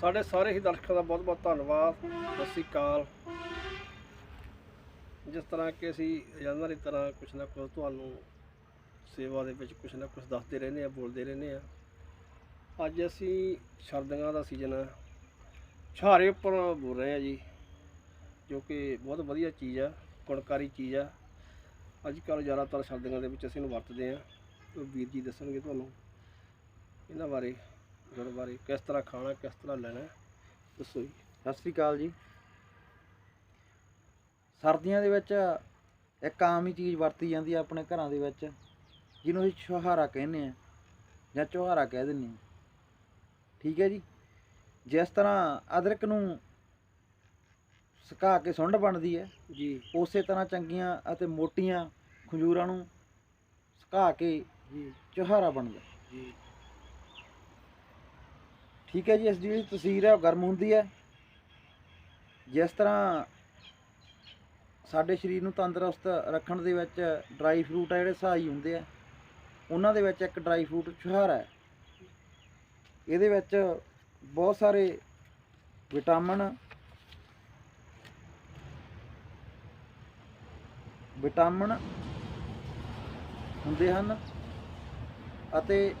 ਸਾਡੇ ਸਾਰੇ ਹੀ ਦਰਸ਼ਕਾਂ ਦਾ ਬਹੁਤ ਬਹੁਤ ਧੰਨਵਾਦ। ਸਤਿ ਸ੍ਰੀ ਅਕਾਲ। ਜਿਸ ਤਰ੍ਹਾਂ ਕਿ ਅਸੀਂ ਰੋਜ਼ਾਨਾ ਦੀ ਤਰ੍ਹਾਂ ਕੁਛ ਨਾ ਕੁਛ ਤੁਹਾਨੂੰ ਸੇਵਾ ਦੇ ਵਿੱਚ ਕੁਛ ਨਾ ਕੁਛ ਦੱਸਦੇ ਰਹਿੰਦੇ ਆ ਬੋਲਦੇ ਰਹਿੰਦੇ ਆ ਅੱਜ ਅਸੀਂ ਸਰਦੀਆਂ ਦਾ ਸੀਜ਼ਨ ਹੈ। ਛਾਰੇ ਉੱਪਰ ਬੋਲ ਰਹੇ ਆ ਜੀ, ਜੋ ਕਿ ਬਹੁਤ ਵਧੀਆ ਚੀਜ਼ ਆ, ਗੁਣਕਾਰੀ ਚੀਜ਼ ਆ। ਅੱਜ ਕੱਲ੍ਹ ਜ਼ਿਆਦਾਤਰ ਸਰਦੀਆਂ ਦੇ ਵਿੱਚ ਅਸੀਂ ਇਹਨੂੰ ਵਰਤਦੇ ਆ ਵੀਰ ਜੀ ਦੱਸਣਗੇ ਤੁਹਾਨੂੰ ਇਹਨਾਂ ਬਾਰੇ। ਗੁੜ ਬਾਰੇ ਕਿਸ ਤਰ੍ਹਾਂ ਖਾਣਾ ਕਿਸ ਤਰ੍ਹਾਂ ਲੈਣਾ ਦੱਸੋ ਜੀ। ਸਤਿ ਸ੍ਰੀ ਅਕਾਲ ਜੀ। ਸਰਦੀਆਂ ਦੇ ਵਿੱਚ ਇੱਕ ਆਮ ਹੀ ਚੀਜ਼ ਵਰਤੀ ਜਾਂਦੀ ਹੈ ਆਪਣੇ ਘਰਾਂ ਦੇ ਵਿੱਚ ਜਿਹਨੂੰ ਅਸੀਂ ਛੁਹਾਰਾ ਕਹਿੰਦੇ ਆ ਜਾਂ ਚੁਹਾਰਾ ਕਹਿ ਦਿੰਦੇ ਆ। ਠੀਕ ਹੈ ਜੀ? ਜਿਸ ਤਰ੍ਹਾਂ ਅਦਰਕ ਨੂੰ ਸੁਕਾ ਕੇ ਸੁੰਡ ਬਣਦੀ ਹੈ ਜੀ। ਉਸੇ ਤਰ੍ਹਾਂ ਚੰਗੀਆਂ ਅਤੇ ਮੋਟੀਆਂ ਖੰਜੂਰਾਂ ਨੂੰ ਸੁਕਾ ਕੇ ਜੀ। ਚੁਹਾਰਾ ਬਣਦਾ। ਜੀ। ਠੀਕ ਹੈ ਜੀ, ਇਸ ਦੀ ਜਿਹੜੀ ਤਸਵੀਰ ਹੈ ਉਹ ਗਰਮ ਹੁੰਦੀ ਹੈ। ਜਿਸ ਤਰ੍ਹਾਂ ਸਾਡੇ ਸਰੀਰ ਨੂੰ ਤੰਦਰੁਸਤ ਰੱਖਣ ਦੇ ਵਿੱਚ ਡਰਾਈ ਫਰੂਟ ਆ ਜਿਹੜੇ ਸਹਾਈ ਹੁੰਦੇ ਆ, ਉਹਨਾਂ ਦੇ ਵਿੱਚ ਇੱਕ ਡਰਾਈ ਫਰੂਟ ਛੁਹਾਰਾ ਹੈ। ਇਹਦੇ ਵਿੱਚ ਬਹੁਤ ਸਾਰੇ ਵਿਟਾਮਿਨ ਵਿਟਾਮਿਨ ਹੁੰਦੇ ਹਨ ਅਤੇ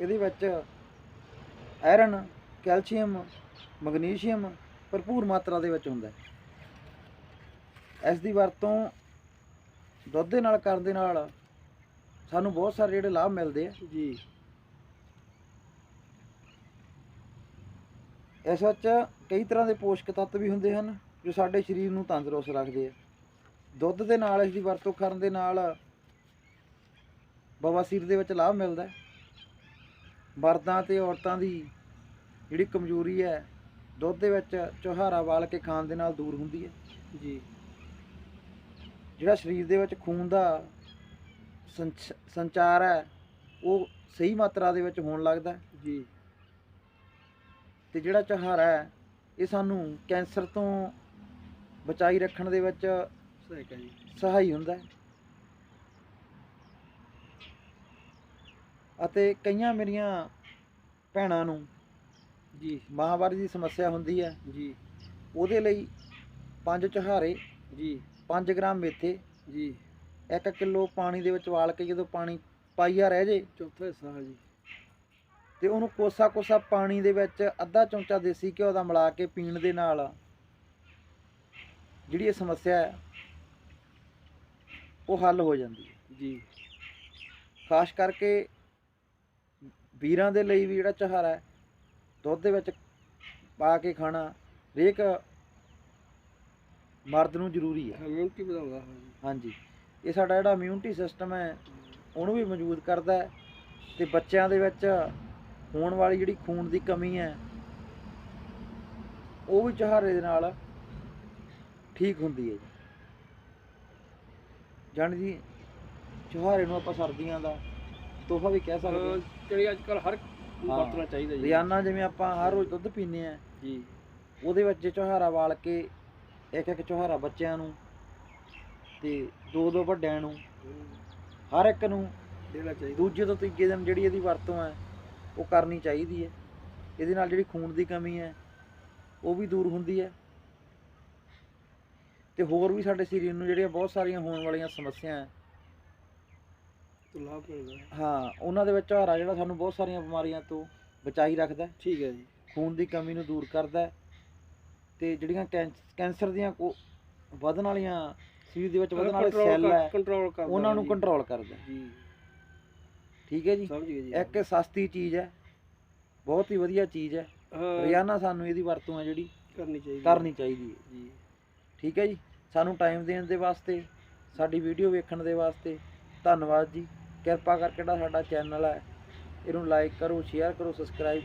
ਇਹਦੇ ਵਿੱਚ ਆਇਰਨ ਕੈਲਸ਼ੀਅਮ ਮੈਗਨੀਸ਼ੀਅਮ ਭਰਪੂਰ ਮਾਤਰਾ ਦੇ ਵਿੱਚ ਹੁੰਦਾ ਹੈ। ਇਸ ਦੀ ਵਰਤੋਂ ਦੁੱਧ ਦੇ ਨਾਲ ਕਰਨ ਦੇ ਨਾਲ ਸਾਨੂੰ ਬਹੁਤ ਸਾਰੇ ਜਿਹੜੇ ਲਾਭ ਮਿਲਦੇ ਆ। ਜੀ। ਇਸ ਵਿੱਚ ਕਈ ਤਰ੍ਹਾਂ ਦੇ ਪੋਸ਼ਕ ਤੱਤ ਵੀ ਹੁੰਦੇ ਹਨ ਜੋ ਸਾਡੇ ਸਰੀਰ ਨੂੰ ਤੰਦਰੁਸਤ ਰੱਖਦੇ ਆ। ਦੁੱਧ ਦੇ ਨਾਲ ਇਸ ਦੀ ਵਰਤੋਂ ਕਰਨ ਦੇ ਨਾਲ ਬਵਾਸੀਰ ਦੇ ਵਿੱਚ ਲਾਭ ਮਿਲਦਾ ਹੈ। ਮਰਦਾਂ ਤੇ ਔਰਤਾਂ ਦੀ ਜਿਹੜੀ ਕਮਜ਼ੋਰੀ ਹੈ ਦੁੱਧ ਦੇ ਵਿੱਚ ਚੁਹਾਰਾ ਵਾਲ ਕੇ ਖਾਣ ਦੇ ਨਾਲ ਦੂਰ ਹੁੰਦੀ ਹੈ। ਜੀ। ਜਿਹੜਾ ਸਰੀਰ ਦੇ ਵਿੱਚ ਖੂਨ ਦਾ ਸੰਚ- ਸੰਚਾਰ ਹੈ ਉਹ ਸਹੀ ਮਾਤਰਾ ਦੇ ਵਿੱਚ ਹੋਣ ਲੱਗਦਾ ਜੀ। ਤੇ ਜਿਹੜਾ ਚੁਹਾਰਾ ਹੈ ਇਹ ਸਾਨੂੰ ਕੈਂਸਰ ਤੋਂ ਬਚਾਈ ਰੱਖਣ ਦੇ ਵਿੱਚ ਸਹੀ ਹੈ ਜੀ। ਸਹਾਈ ਹੁੰਦਾ ਹੈ। ਅਤੇ ਕਈਆਂ ਮੇਰੀਆਂ ਭੈਣਾਂ ਨੂੰ ਜੀ ਮਾਹਵਾਰੀ ਦੀ ਸਮੱਸਿਆ ਹੁੰਦੀ ਹੈ ਜੀ। ਉਹਦੇ ਲਈ ਪੰਜ ਚੁਹਾਰੇ ਜੀ। 5 ਗ੍ਰਾਮ ਮੇਥੇ ਜੀ। 1 ਕਿਲੋ ਪਾਣੀ ਦੇ ਵਿੱਚ ਵਾਲ ਕੇ ਜਦੋਂ ਪਾਣੀ ਪਾਈਆ ਰਹਿ ਜੇ ਚੌਥਾ ਹਿੱਸਾ ਜੀ। ਤੇ ਉਹਨੂੰ ਕੋਸਾ ਕੋਸਾ ਪਾਣੀ ਦੇ ਵਿੱਚ ਅੱਧਾ ਚਮਚਾ ਦੇਸੀ ਘਿਓ ਦਾ ਮਿਲਾ ਕੇ ਪੀਣ ਦੇ ਨਾਲ ਜਿਹੜੀ ਇਹ ਸਮੱਸਿਆ ਹੈ ਉਹ ਹੱਲ ਹੋ ਜਾਂਦੀ ਹੈ। ਜੀ। ਖਾਸ ਕਰਕੇ ਵੀਰਾਂ ਦੇ ਲਈ ਵੀ ਜਿਹੜਾ ਚਹਾਰਾ ਹੈ ਦੁੱਧ ਦੇ ਵਿੱਚ ਪਾ ਕੇ ਖਾਣਾ ਹਰੇਕ ਮਰਦ ਨੂੰ ਜ਼ਰੂਰੀ ਹੈ। ਇਮਿਊਨਿਟੀ ਵਧਾਉਂਦਾ ਹੈ। ਹਾਂਜੀ। ਇਹ ਸਾਡਾ ਜਿਹੜਾ ਇਮਿਊਨਿਟੀ ਸਿਸਟਮ ਹੈ ਉਹਨੂੰ ਵੀ ਮਜ਼ਬੂਤ ਕਰਦਾ ਹੈ ਤੇ ਬੱਚਿਆਂ ਦੇ ਵਿੱਚ ਹੋਣ ਵਾਲੀ ਜਿਹੜੀ ਖੂਨ ਦੀ ਕਮੀ ਹੈ ਉਹ ਵੀ ਚਹਾਰੇ ਦੇ ਨਾਲ ਠੀਕ ਹੁੰਦੀ ਹੈ ਜੀ। ਜਾਣੀ ਜੀ ਚਹਾਰੇ ਨੂੰ ਆਪਾਂ ਸਰਦੀਆਂ ਦਾ ਤੋਹਫਾ ਵੀ ਕਹਿ ਸਕਦੇ ਹਾਂ। ਜਿਹੜੀ ਅੱਜ ਕੱਲ ਹਰ ਹਾਂ। ਵਰਤਣਾ ਚਾਹੀਦਾ ਜੀ। ਰੋਜ਼ਾਨਾ ਜਿਵੇਂ ਆਪਾਂ ਹਰ ਰੋਜ਼ ਦੁੱਧ ਪੀਂਦੇ ਆ ਜੀ। ਉਹਦੇ ਵਿੱਚ ਜੇ ਚੁਹਾਰਾ ਵਾਲ ਕੇ ਇੱਕ ਇੱਕ ਚੁਹਾਰਾ ਬੱਚਿਆਂ ਨੂੰ ਤੇ ਦੋ ਦੋ ਵੱਡਿਆਂ ਨੂੰ ਹਰ ਇੱਕ ਨੂੰ ਦੇਣਾ ਚਾਹੀਦਾ। ਦੂਜੇ ਤੋਂ ਤੀਜੇ ਦਿਨ ਜਿਹੜੀ ਇਹਦੀ ਵਰਤੋਂ ਹੈ ਉਹ ਕਰਨੀ ਚਾਹੀਦੀ ਹੈ। ਇਹਦੇ ਨਾਲ ਜਿਹੜੀ ਖੂਨ ਦੀ ਕਮੀ ਹੈ ਉਹ ਵੀ ਦੂਰ ਹੁੰਦੀ ਹੈ। ਤੇ ਹੋਰ ਵੀ ਸਾਡੇ ਸਰੀਰ ਨੂੰ ਜਿਹੜੀਆਂ ਬਹੁਤ ਸਾਰੀਆਂ ਹੋਣ ਵਾਲੀਆਂ ਸਮੱਸਿਆ ਹੈ ਤੋਂ ਲਾਭ ਮਿਲਦਾ ਹੈ। ਹਾਂ ਉਹਨਾਂ ਦੇ ਵਿੱਚ ਹਰਾ ਜਿਹੜਾ ਸਾਨੂੰ ਬਹੁਤ ਸਾਰੀਆਂ ਬਿਮਾਰੀਆਂ ਤੋਂ ਬਚਾਈ ਰੱਖਦਾ ਹੈ। ਠੀਕ ਹੈ ਜੀ। ਖੂਨ ਦੀ ਕਮੀ ਨੂੰ ਦੂਰ ਕਰਦਾ ਹੈ ਤੇ ਜਿਹੜੀਆਂ ਕੈਂਸ- ਕੈਂਸਰ ਦੀਆਂ ਕੋ- ਵਧਣ ਵਾਲੀਆਂ ਸਰੀਰ ਦੇ ਵਿੱਚ ਵਧਣ ਵਾਲੇ ਸੈੱਲ ਹੈ ਕੰਟਰੋਲ ਕਰਦਾ ਉਹਨਾਂ ਨੂੰ ਜੀ। ਕੰਟਰੋਲ ਕਰਦਾ ਹੈ। ਜੀ। ਠੀਕ ਹੈ ਜੀ? ਸਮਝ ਗਏ ਜੀ। ਇੱਕ ਸਸਤੀ ਚੀਜ਼ ਹੈ ਬਹੁਤ ਹੀ ਵਧੀਆ ਚੀਜ਼ ਹੈ। ਹਾਂ। ਰੋਜ਼ਾਨਾ ਸਾਨੂੰ ਇਹਦੀ ਵਰਤੋਂ ਹੈ ਜਿਹੜੀ ਕਰਨੀ ਚਾਹੀਦੀ ਕਰਨੀ ਚਾਹੀਦੀ ਹੈ। ਜੀ। ਠੀਕ ਹੈ ਜੀ? ਸਾਨੂੰ ਟਾਈਮ ਦੇਣ ਦੇ ਵਾਸਤੇ ਸਾਡੀ ਵੀਡੀਓ ਵੇਖਣ ਦੇ ਵਾਸਤੇ ਧੰਨਵਾਦ ਜੀ। ਕਿਰਪਾ ਕਰਕੇ ਜਿਹੜਾ ਸਾਡਾ ਚੈਨਲ ਹੈ ਇਹਨੂੰ ਲਾਈਕ ਕਰੋ ਸ਼ੇਅਰ ਕਰੋ ਸਬਸਕ੍ਰਾਈਬ